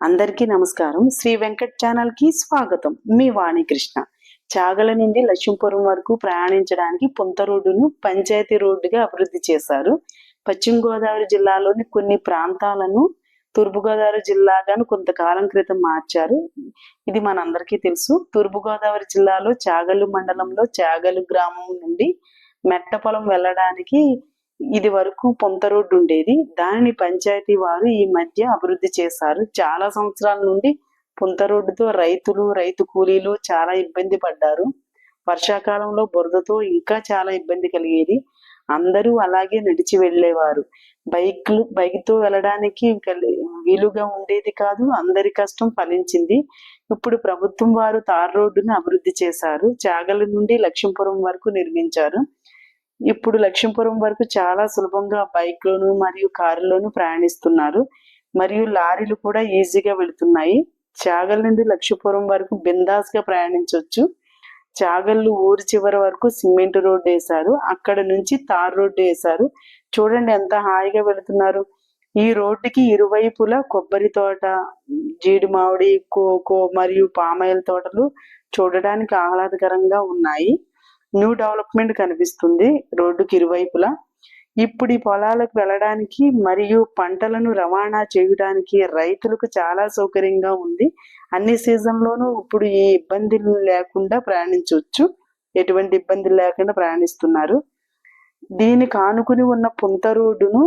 అందరికీ నమస్కారం. శ్రీ వెంకట్ ఛానల్కి స్వాగతం. మీ వాణి కృష్ణ. చాగల నుండి లక్ష్మీపురం వరకు ప్రయాణించడానికి పుంత రోడ్డును పంచాయతీ రోడ్డుగా అభివృద్ధి చేశారు. పశ్చిమ గోదావరి జిల్లాలోని కొన్ని ప్రాంతాలను తూర్పుగోదావరి జిల్లాగాను కొంతకాలం క్రితం మార్చారు. ఇది మనందరికీ తెలుసు. తూర్పుగోదావరి జిల్లాలో చాగలు మండలంలో చాగలు గ్రామం నుండి మెట్టపొలం వెళ్ళడానికి ఇది వరకు పొంత రోడ్డు ఉండేది. దానిని పంచాయతీ వారు ఈ మధ్య అభివృద్ధి చేశారు. చాలా సంవత్సరాల నుండి పొంత రోడ్డుతో రైతులు రైతు కూలీలు చాలా ఇబ్బంది పడ్డారు. వర్షాకాలంలో బురదతో ఇంకా చాలా ఇబ్బంది కలిగేది. అందరూ అలాగే నడిచి వెళ్ళేవారు. బైక్లు బైక్తో వెళ్ళడానికి వీలుగా ఉండేది కాదు. అందరి కష్టం ఫలించింది. ఇప్పుడు ప్రభుత్వం వారు తార్ రోడ్డును అభివృద్ధి చేశారు. చాగల నుండి లక్ష్మీపురం వరకు నిర్మించారు. ఇప్పుడు లక్ష్మీపురం వరకు చాలా సులభంగా బైక్లోను మరియు కారులోను ప్రయాణిస్తున్నారు. మరియు లారీలు కూడా ఈజీగా వెళుతున్నాయి. చాగల్ నుండి లక్ష్మీపురం వరకు బిందాస్గా ప్రయాణించవచ్చు చాగల్లు ఊరి చివరి వరకు సిమెంట్ రోడ్డు వేశారు. అక్కడ నుంచి తార్ రోడ్డు వేశారు. చూడండి ఎంత హాయిగా వెళుతున్నారు. ఈ రోడ్డుకి ఇరువైపులా కొబ్బరి తోట జీడి మామిడి కోకో మరియు పామాయిల్ తోటలు చూడడానికి ఆహ్లాదకరంగా ఉన్నాయి. న్యూ డెవలప్మెంట్ కనిపిస్తుంది రోడ్డుకి ఇరువైపులా. ఇప్పుడు ఈ పొలాలకు వెళ్ళడానికి మరియు పంటలను రవాణా చేయడానికి రైతులకు చాలా సౌకర్యంగా ఉంది. అన్ని సీజన్లోనూ ఇప్పుడు ఈ ఇబ్బందులు లేకుండా ప్రయాణించవచ్చు. ఎటువంటి ఇబ్బందులు లేకుండా ప్రయాణిస్తున్నారు. దీనికి ఆనుకుని ఉన్న పుంత రోడ్డును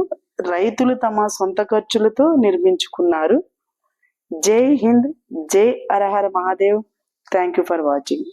రైతులు తమ సొంత ఖర్చులతో నిర్మించుకున్నారు. జై హింద్ జై అరహర Mahadev. Thank you for watching